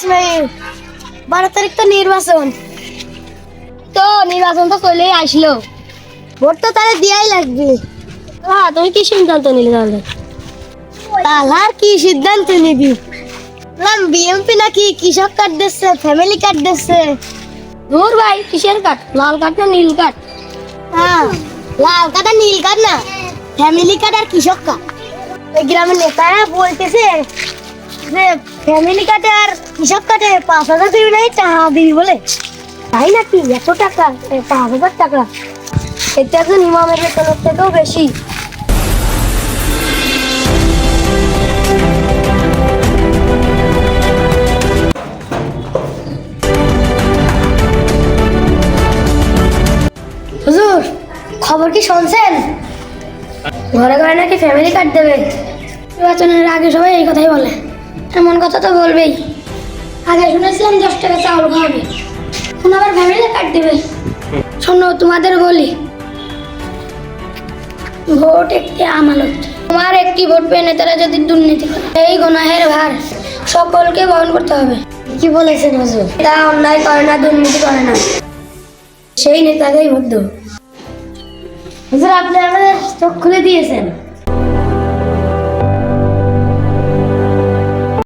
ইসমাইল বারো তারিখ তো নির্বাচন। তো নির্বাচন তো চলেই আসলো। ভোট তো তাহলে দেওয়াই লাগবে। হ্যাঁ তুমি কি সিদ্ধান্ত নিলে তাহলে? আর কি সিদ্ধান্ত নিবি? বিএমপি নাকি কৃষক কার্ড দিচ্ছে ফ্যামিলি কার্ড দিচ্ছে? দূর ভাই, কিসের কার্ড? লাল কার্ড না নীল কার্ড? হ্যাঁ লাল কার্ড আর নীল কার্ড না। ফ্যামিলি কার্ড আর কৃষক কার্ড। গ্রামের নেতারা বলতেছে যে ফ্যামিলি কার্ডে আর কৃষক কার্ডে পাঁচ হাজার দিবি নাই টাকা দিবি বলে। তাই নাকি? এত টাকা? পাঁচ হাজার টাকা? এটা একজন ইমামের বেতনের থেকেও বেশি। হুজুর, খবর কি শুনছেন? ঘরে ঘরে নাকি ফ্যামিলি কার্ড দেবে? নির্বাচনের আগে সবাই এই কথাই বলে। এমন কথা তো বলবেই। আগে শুনেছিলাম দশ টাকা চাউল খাওয়াবে। এখন আবার ফ্যামিলি কার্ড দেবে। শোনো, তোমাদের বলি। ভোট একটি আমানত। তোমার একটি ভোট পেয়ে নেতারা যদি দুর্নীতি করে, এই গুনাহের ভার সকলকে বহন করতে হবে। কি বলেছেন হুজুর? তা অন্যায় করে না, দুর্নীতি করে না। সেই নেতাকেই ভোট হুজুর, আপনি আমাদের চোখ খুলে দিয়েছেন।